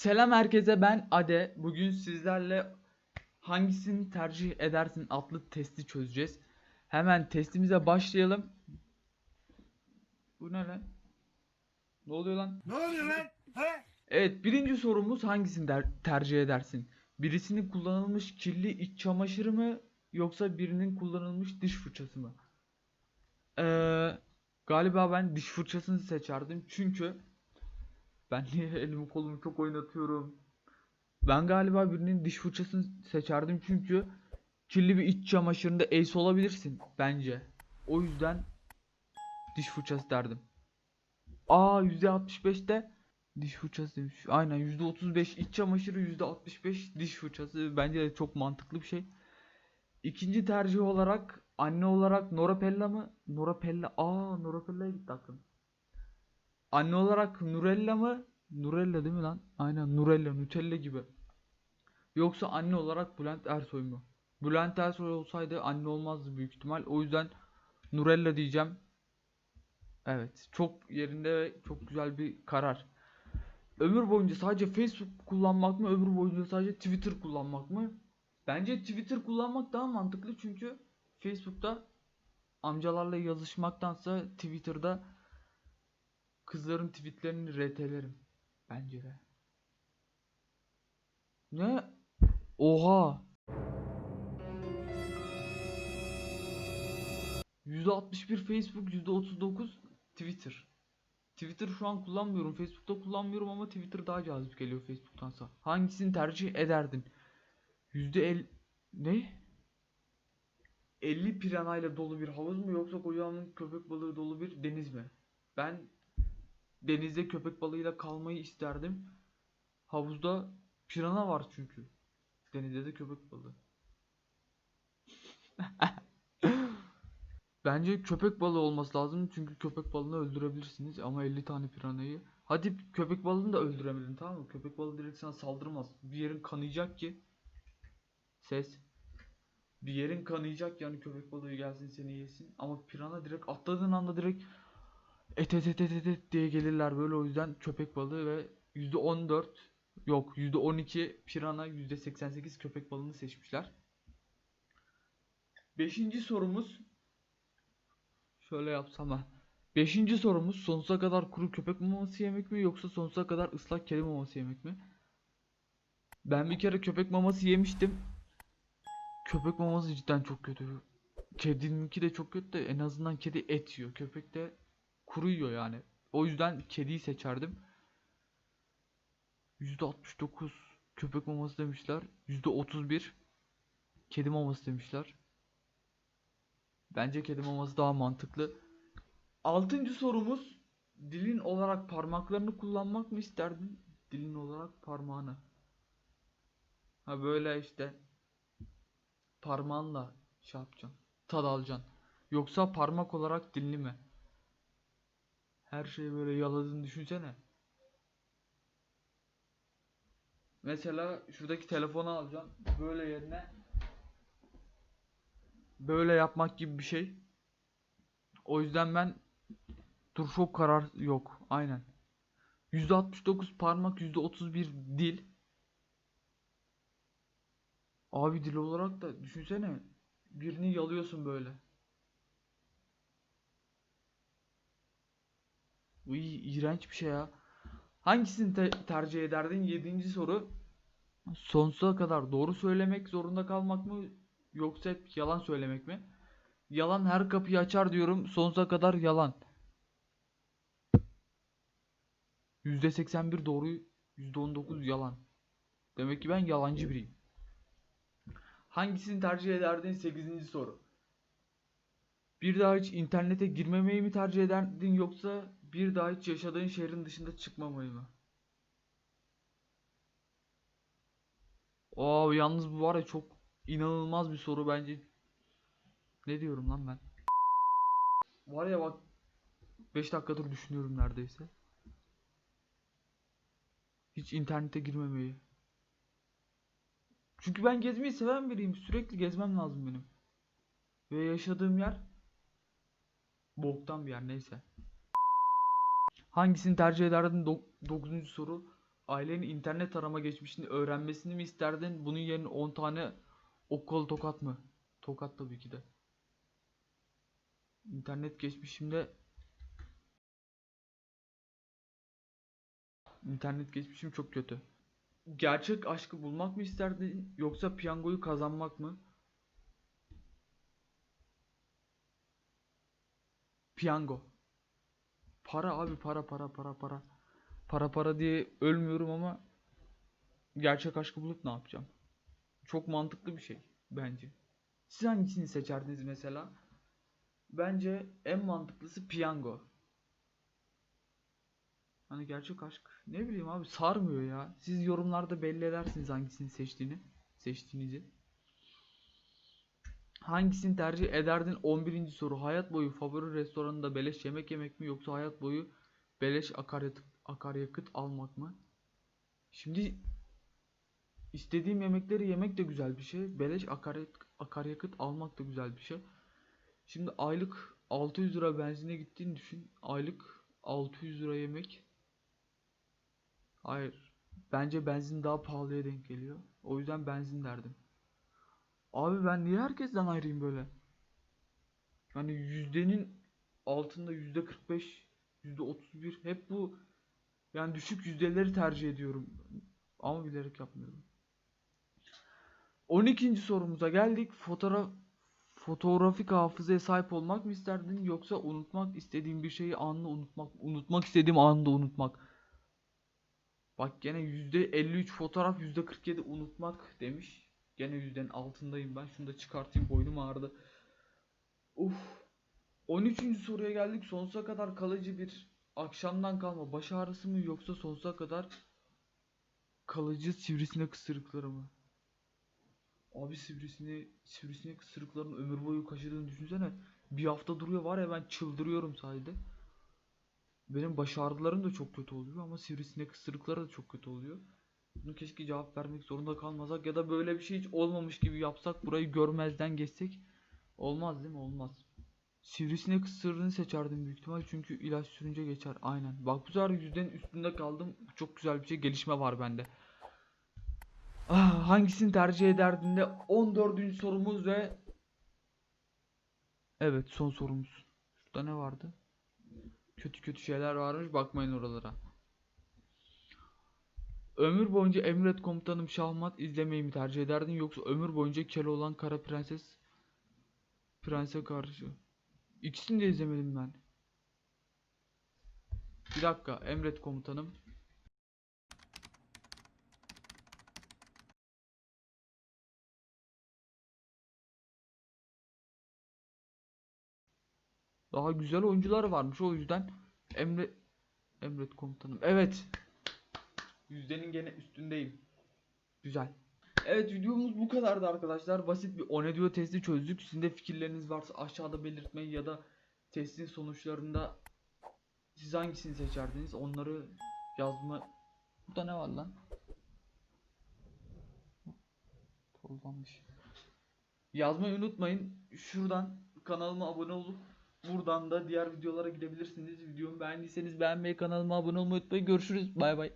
Selam herkese ben Ade. Bugün sizlerle hangisini tercih edersin adlı testi çözeceğiz. Hemen testimize başlayalım. Bu ne lan? Ne oluyor lan? Ne oluyor lan? He? Evet birinci sorumuz hangisini tercih edersin? Birisinin kullanılmış kirli iç çamaşırı mı yoksa birinin kullanılmış diş fırçası mı? Ee, galiba ben diş fırçasını seçerdim çünkü ben niye elimi kolumu çok oynatıyorum. Ben galiba birinin diş fırçasını seçerdim çünkü kirli bir iç çamaşırında ace olabilirsin bence. O yüzden diş fırçası derdim. Aa %65'te diş fırçası demiş. Aynen %35 iç çamaşırı %65 diş fırçası. Bence de çok mantıklı bir şey. İkinci tercih olarak anne olarak Norapella mı? Norapella. Aa Norapella'ya gitti aklım. Anne olarak Nurella mı? Nurella değil mi lan? Aynen Nurella, Nutella gibi. Yoksa anne olarak Bülent Ersoy mu? Bülent Ersoy olsaydı anne olmazdı büyük ihtimal. O yüzden Nurella diyeceğim. Evet, çok yerinde ve çok güzel bir karar. Ömür boyunca sadece Facebook kullanmak mı, ömür boyunca sadece Twitter kullanmak mı? Bence Twitter kullanmak daha mantıklı çünkü Facebook'ta amcalarla yazışmaktansa Twitter'da kızların tweetlerini RT'lerim. Bence de. Ne? Oha! %61 Facebook, %39 Twitter. Twitter şu an kullanmıyorum. Facebook'ta kullanmıyorum ama Twitter daha cazip geliyor Facebook'tansa. Hangisini tercih ederdin? %50 ne? 50 piranayla dolu bir havuz mu yoksa kocaman köpek balığı dolu bir deniz mi? Ben denizde köpek balığıyla kalmayı isterdim. Havuzda pirana var çünkü. Denizde de köpek balığı. Bence köpek balığı olması lazım çünkü köpek balığını öldürebilirsiniz ama 50 tane piranayı. Hadi köpek balığını da öldüremedin tamam mı? Köpek balığı direkt sana saldırmaz. Bir yerin kanayacak ki. Ses. Bir yerin kanayacak yani köpek balığı gelsin seni yesin. Ama pirana direkt atladığın anda direkt et et et et et, diye gelirler böyle o yüzden köpek balığı ve %14 yok %12 pirana %88 köpek balığını seçmişler. Beşinci sorumuz Şöyle yapsam ha. Beşinci sorumuz sonsuza kadar kuru köpek maması yemek mi yoksa sonsuza kadar ıslak kedi maması yemek mi? Ben bir kere köpek maması yemiştim. Köpek maması cidden çok kötü. Kedininki de çok kötü de en azından kedi et yiyor. Köpek de kuru yiyor yani. O yüzden kediyi seçerdim. %69 köpek maması demişler. %31 kedi maması demişler. Bence kedi maması daha mantıklı. Altıncı sorumuz dilin olarak parmaklarını kullanmak mı isterdin? Dilin olarak parmağını. Ha böyle işte parmağınla şey yapacaksın. Tad alacaksın. Yoksa parmak olarak dilini mi? Her şeyi böyle yaladığını düşünsene. Mesela şuradaki telefonu alacaksın. Böyle yerine böyle yapmak gibi bir şey. O yüzden ben dur çok karar yok. Aynen. %69 parmak, %31 dil. Abi dil olarak da düşünsene birini yalıyorsun böyle. İyi- iğrenç bir şey ya. Hangisini te- tercih ederdin? Yedinci soru. Sonsuza kadar doğru söylemek zorunda kalmak mı Yoksa hep yalan söylemek mi? Yalan her kapıyı açar diyorum. Sonsuza kadar yalan. %81 doğru, %19 yalan. Demek ki ben yalancı biriyim. Hangisini tercih ederdin? 8. soru. Bir daha hiç internete girmemeyi mi tercih ederdin yoksa bir daha hiç yaşadığın şehrin dışında çıkmamayı mı? Oo yalnız bu var ya çok İnanılmaz bir soru bence. Ne diyorum lan ben? Var ya bak 5 dakikadır düşünüyorum neredeyse. Hiç internete girmemeyi. Çünkü ben gezmeyi seven biriyim. Sürekli gezmem lazım benim. Ve yaşadığım yer boktan bir yer neyse. Hangisini tercih ederdin? 9. soru. ailenin internet arama geçmişini öğrenmesini mi isterdin? Bunun yerine 10 tane ok kol tokat mı? Tokat tabii ki de. İnternet geçmişimde İnternet geçmişim çok kötü. Gerçek aşkı bulmak mı isterdin yoksa piyangoyu kazanmak mı? Piyango. Para abi para para para para. Para para diye ölmüyorum ama gerçek aşkı bulup ne yapacağım? Çok mantıklı bir şey bence. Siz hangisini seçerdiniz mesela? Bence en mantıklısı piyango. Hani gerçek aşk ne bileyim abi sarmıyor ya. Siz yorumlarda belli edersiniz hangisini seçtiğini, seçtiğinizi. Hangisini tercih ederdin? 11. soru. Hayat boyu favori restoranında beleş yemek yemek mi yoksa hayat boyu beleş akaryakıt, akaryakıt almak mı? Şimdi istediğim yemekleri yemek de güzel bir şey. Beleş akaryakıt, akaryakıt almak da güzel bir şey. Şimdi aylık 600 lira benzine gittiğini düşün. Aylık 600 lira yemek. Hayır. Bence benzin daha pahalıya denk geliyor. O yüzden benzin derdim. Abi ben niye herkesten ayrıyım böyle? Yani yüzdenin altında yüzde 45, yüzde 31 hep bu yani düşük yüzdeleri tercih ediyorum. Ama bilerek yapmıyorum. 12. sorumuza geldik. Fotoğraf fotoğrafik hafızaya sahip olmak mı isterdin yoksa unutmak istediğin bir şeyi anında unutmak, unutmak istediğim anında unutmak. Bak gene %53 fotoğraf %47 unutmak demiş. Gene yüzdenin altındayım ben. Şunu da çıkartayım boynum ağrıdı. Uf. 13. soruya geldik. Sonsuza kadar kalıcı bir akşamdan kalma baş ağrısı mı yoksa sonsuza kadar kalıcı sivrisinek ısırıkları mı? Abi sivrisine sivrisinek ısırıklarının ömür boyu kaşıdığını düşünsene. Bir hafta duruyor var ya ben çıldırıyorum sayede. Benim baş ağrılarım da çok kötü oluyor ama sivrisinek ısırıkları da çok kötü oluyor. Bunu keşke cevap vermek zorunda kalmasak ya da böyle bir şey hiç olmamış gibi yapsak burayı görmezden geçsek. Olmaz değil mi? Olmaz. Sivrisinek ısırığını seçerdim büyük ihtimal çünkü ilaç sürünce geçer. Aynen. Bak bu sefer yüzdenin üstünde kaldım. Çok güzel bir şey gelişme var bende. Ah, hangisini tercih ederdin de 14. sorumuz ve Evet son sorumuz. Şurada ne vardı? Kötü kötü şeyler varmış bakmayın oralara. Ömür boyunca Emret Komutanım Şahmat izlemeyi mi tercih ederdin yoksa ömür boyunca Keloğlan Kara Prenses Prense karşı. İkisini de izlemedim ben. Bir dakika Emret Komutanım. Daha güzel oyuncular varmış o yüzden Emre Emret Komutanım. Evet. Yüzdenin gene üstündeyim. Güzel. Evet videomuz bu kadardı arkadaşlar. Basit bir Onedio testi çözdük. Sizin de fikirleriniz varsa aşağıda belirtmeyi ya da testin sonuçlarında siz hangisini seçerdiniz onları yazma. Burada ne var lan? Tozlanmış. Yazmayı unutmayın. Şuradan kanalıma abone olup buradan da diğer videolara gidebilirsiniz. Videomu beğendiyseniz beğenmeyi, kanalıma abone olmayı unutmayın. Görüşürüz. Bay bay.